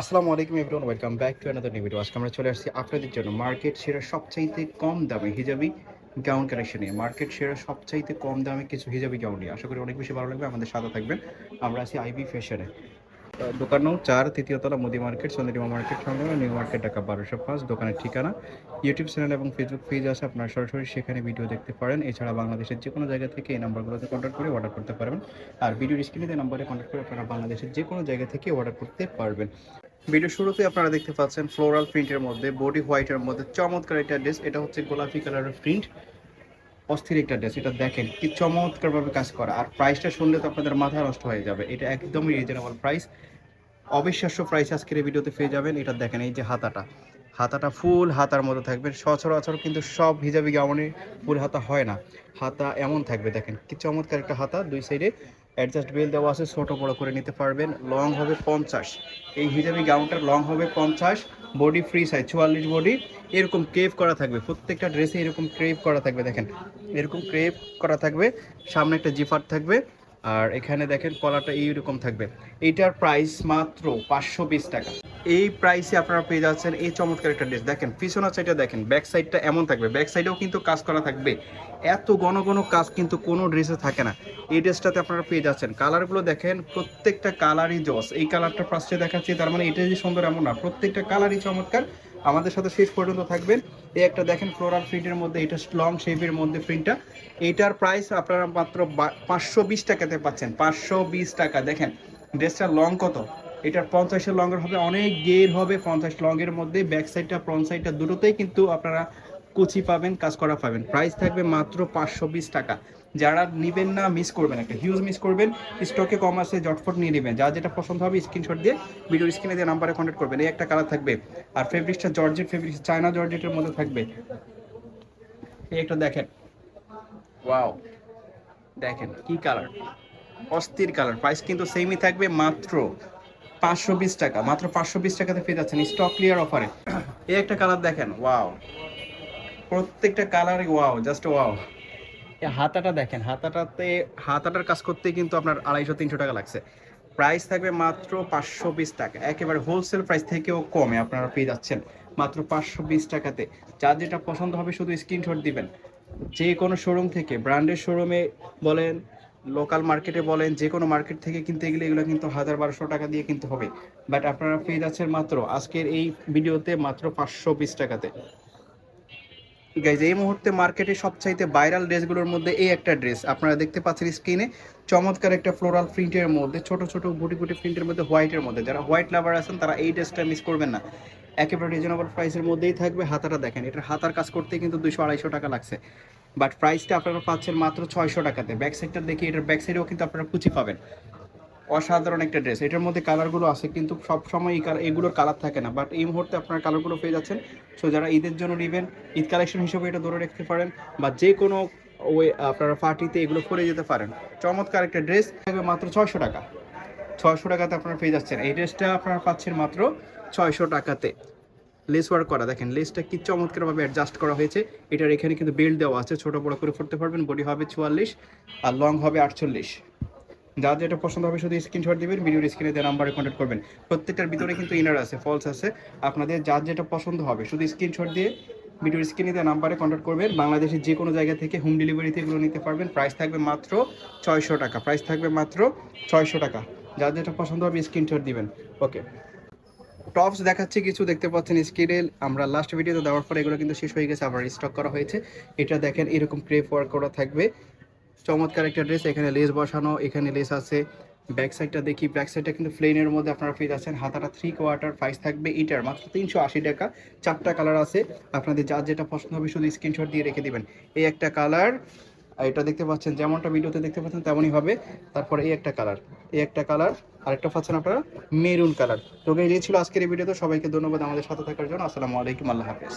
আসসালামু আলাইকুম everyone welcome back to another new video আজকে আমরা চলে আসছি আপনাদের জন্য মার্কেট সেরা সবচাইতে কম দামে হিজাবি গাউন কালেকশন নিয়ে। মার্কেট সেরা সবচাইতে কম দামে কিছু হিজাবি গাউন নিয়ে। আশা করি অনেক বেশি ভালো লাগবে, আমাদের সাথে থাকবেন। আমরা আছি আইবি ফ্যাশনে দোকান নং চার তৃতীয় তলা মোদি মার্কেট চন্দ্রিমা মার্কেট সংলগ্ন নিউ মার্কেট ঢাকা বারোশো পাঁচ, দোকানের ঠিকানা। ইউটিউব চ্যানেল এবং ফেসবুক পেজ আছে, আপনারা সরাসরি সেখানে ভিডিও দেখতে পারেন। এছাড়া বাংলাদেশের যে কোনো জায়গা থেকে এই নাম্বারগুলোতে কন্ট্যাক্ট করে অর্ডার করতে পারবেন। আর ভিডিও স্ক্রিনে নাম্বারে কন্ট্যাক্ট করে আপনারা বাংলাদেশের যে কোনো জায়গা থেকে অর্ডার করতে পারবেন। ভিডিও শুরুতে আপনারা দেখতে পাচ্ছেন ফ্লোরাল প্রিন্টের মধ্যে বডি হোয়াইটের মধ্যে চমৎকার একটা ড্রেস এটা হচ্ছে গোলাপি কালারের প্রিন্ট অস্থির একটা ড্রেস এটা দেখেন কি চমৎকারভাবে কাজ করা। আর প্রাইসটা শুনলে তো আপনাদের মাথা নষ্ট হয়ে যাবে। এটা একদমই রিজনেবল প্রাইস অবিশ্বাস্য প্রাইস আজকের ভিডিওতে পেয়ে যাবেন। এটা দেখেন এই যে হাতাটা। হাতাটা ফুল হাতার মতো থাকবে। সচরাচর কিন্তু সব হিজাবি গাউনে ফুল হাতা হয় না। হাতা এমন থাকবে, দেখেন কি চমৎকার একটা হাতা দুই সাইডে অ্যাডজাস্ট বেল দেওয়া আছে, ছোট বড় করে নিতে পারবেন। লং হবে পঞ্চাশ। এই হিজাবি গাউনটার লং হবে পঞ্চাশ। বডি ফ্রি সাইজ, চুয়াল্লিশ বডি। এরকম ক্রেভ করা থাকবে। প্রত্যেকটা ড্রেসে এরকম ক্রেপ করা থাকবে, দেখেন। এরকম ক্রেপ করা থাকবে। সামনে একটা জিফার থাকবে। আর এখানে দেখেন, কলাটা এইরকম থাকবে। এইটার প্রাইস মাত্র পাঁচশো বিশ টাকা। এই প্রাইসে আপনারা পেয়ে যাচ্ছেন এই চমৎকার একটা ড্রেস দেখেন, পিছনের সাইডটা দেখেন ব্যাক সাইডটা এমন থাকবে। ব্যাক সাইডেও কিন্তু কাজ করা থাকবে। এত ঘন ঘন কাজ কিন্তু কোনো ড্রেসে থাকে না। এই ড্রেসটাতে আপনারা পেয়ে যাচ্ছেন। কালারগুলো দেখেন, প্রত্যেকটা কালারই জস। এই কালারটা ফার্স্টে দেখাচ্ছি, তার মানে এটা যে সুন্দর এমন না। প্রত্যেকটা কালারই চমৎকার। আমাদের সাথে শেষ পর্যন্ত থাকবেন। এই একটা দেখেন ফ্লোরাল প্রিন্টের মধ্যে, এটা লং শেপের মধ্যে প্রিন্টটা এইটার প্রাইস আপনারা মাত্র পাঁচশো বিশ টাকাতে পাচ্ছেন। পাঁচশো বিশ টাকা। দেখেন ড্রেসটা লং কত? এটার পঞ্চাশের লংয়ের হবে, অনেক গের হবে পঞ্চাশ লংয়ের মধ্যে। ব্যাক সাইডটা ফ্রন্ট সাইডটা দুটোতেই কিন্তু আপনারা কুচি পাবেন, কাজ করা পাবেন। প্রাইস থাকবে মাত্র পাঁচশো বিশ টাকা। যারা নেবেন না মিস করবেন একটা। হিউজ মিস করবেন স্টকে কম আছে জটফট নিয়ে নেবেন। যা যেটা পছন্দ হবে স্ক্রিনশট দিয়ে ভিডিও স্ক্রিনে দিয়ে নাম্বারে কন্ট্যাক্ট করবেন। এই একটা কালার থাকবে। আর ফেব্রিক্সটা জর্জেট ফেব্রিক্স চায়না জর্জেটের মধ্যে থাকবে। এই একটা দেখেন। ওয়াও দেখেন, কি কালার অস্থির কালার প্রাইস কিন্তু সেমই থাকবে মাত্র পাঁচশো বিশ টাকা, মাত্র পাঁচশো বিশ টাকাতে পেয়ে যাচ্ছেন স্টক ক্লিয়ার অফারে এই একটা কালার দেখেন ওয়াও প্রত্যেকটা কালারই ওয়াও জাস্ট ওয়াও এই হাতাটা দেখেন, হাতাটাতে, হাতাটার কাজ করতে কিন্তু আপনার আড়াইশো, তিনশো টাকা লাগছে। প্রাইস থাকবে মাত্র পাঁচশো বিশ টাকা, একেবারে হোলসেল প্রাইস থেকেও কমে আপনারা পেয়ে যাচ্ছেন, মাত্র পাঁচশো বিশ টাকাতে। যার যেটা পছন্দ হবে শুধু স্ক্রিনশট দিবেন। যে কোনো শোরুম থেকে ব্র্যান্ডের শোরুমে বলেন লোকাল মার্কেটে বলেন যে কোনো মার্কেট থেকে কিনতে গেলে এগুলো কিন্তু হাজার বারোশো টাকা দিয়ে কিনতে হবে। বাট আপনারা পেয়ে যাচ্ছেন মাত্র আজকের এই ভিডিওতে মাত্র পাঁচশো বিশ টাকাতে। গাইজ এই মুহূর্তে মার্কেটে সবচাইতে ভাইরাল ড্রেসগুলোর মধ্যে এই একটা ড্রেস। আপনারা দেখতে পাচ্ছেন স্ক্রিনে চমৎকার একটা ফ্লোরাল প্রিন্টের মধ্যে, ছোট ছোট গুটি গুটি প্রিন্টের মধ্যে হোয়াইটের মধ্যে। যারা হোয়াইট লাভার আছেন, তারা এই ড্রেসটা মিস করবেন না। একেবারে রিজনেবল প্রাইসের মধ্যেই থাকবে। হাতাটা দেখেন, এটার হাতার কাজ করতে কিন্তু দুশো আড়াইশো টাকা লাগছে। বাট প্রাইসটা আপনারা পাচ্ছেন মাত্র ছয়শো টাকাতে। ব্যাক সাইডটা দেখি, এটার ব্যাক সাইডেও কিন্তু আপনারা কুচি পাবেন। অসাধারণ একটা ড্রেস এটার মধ্যে কালারগুলো আছে, কিন্তু সব সময় এই কালার এগুলোর কালার থাকে না। বাট এই মুহূর্তে আপনার কালারগুলো পেয়ে যাচ্ছেন। সো যারা ঈদের জন্য নেবেন, ঈদ কালেকশন হিসেবে এটা ধরে রাখতে পারেন বা যে কোনো ওই আপনারা পার্টিতে এগুলো পরে যেতে পারেন। চমৎকার একটা ড্রেস থাকবে মাত্র ছয়শো টাকা। ছয়শো টাকাতে আপনারা পেয়ে যাচ্ছেন। এই ড্রেসটা আপনারা পাচ্ছেন মাত্র ছয়শো টাকাতে। লেস ওয়ার্ক করা। দেখেন লেসটা কি চমৎকারভাবে অ্যাডজাস্ট করা হয়েছে। এটার এখানে কিন্তু বেল্ট দেওয়া আছে। ছোট বড় করে পড়তে পারবেন। বডি হবে চুয়াল্লিশ আর লং হবে আটচল্লিশ। যার যেটা পছন্দ হবে শুধু স্ক্রিনশট দিবেন ভিডিওর স্ক্রিনে দেওয়া নাম্বারে কন্ট্যাক্ট করবেন। প্রত্যেকটার ভিতরে কিন্তু ইনার আছে ফলস আছে। আপনাদের যার যেটা পছন্দ হবে, শুধু স্ক্রিনশট দিয়ে ভিডিওর স্ক্রিনে দেওয়া নাম্বারে কন্ট্যাক্ট করবেন। বাংলাদেশের যে কোনো জায়গা থেকে হোম ডেলিভারিতে এগুলো নিতে পারবেন। প্রাইস থাকবে মাত্র ছয়শো টাকা। প্রাইস থাকবে মাত্র ছয়শো টাকা। যার যেটা পছন্দ হবে স্ক্রিনশট দিবেন। ওকে টপস দেখাচ্ছি, কিছু দেখতে পাচ্ছেন স্কিডেল আমরা লাস্ট ভিডিওতে দেওয়ার পর এগুলো কিন্তু শেষ হয়ে গেছে, আবার স্টক করা হয়েছে। এটা দেখেন, এরকম ক্রেপ ওয়ার্ক করা থাকবে। চমৎকার একটা ড্রেস এখানে লেস বসানো, এখানে লেস আছে। ব্যাক সাইডটা দেখি ব্যাক সাইডটা কিন্তু প্লেনের মধ্যে আপনারা পেয়ে যাচ্ছেন। হাতাটা থ্রি কোয়ার্টার প্রাইস থাকবে, এটার মাত্র তিনশো আশি টাকা। চারটা কালার আছে। আপনাদের যার যেটা পছন্দ হবে শুধু স্ক্রিনশট দিয়ে রেখে দিবেন। এই একটা কালার এটা দেখতে পাচ্ছেন, যেমনটা ভিডিওতে দেখতে পাচ্ছেন, তেমনই হবে। তারপরে এই একটা কালার এই একটা কালার আরেকটা পাচ্ছেন আপনারা মেরুন কালার তো এই ছিল আজকের এই ভিডিওতে সবাইকে ধন্যবাদ আমাদের সাথে থাকার জন্য। আসসালামু আলাইকুম, আল্লাহ হাফেজ।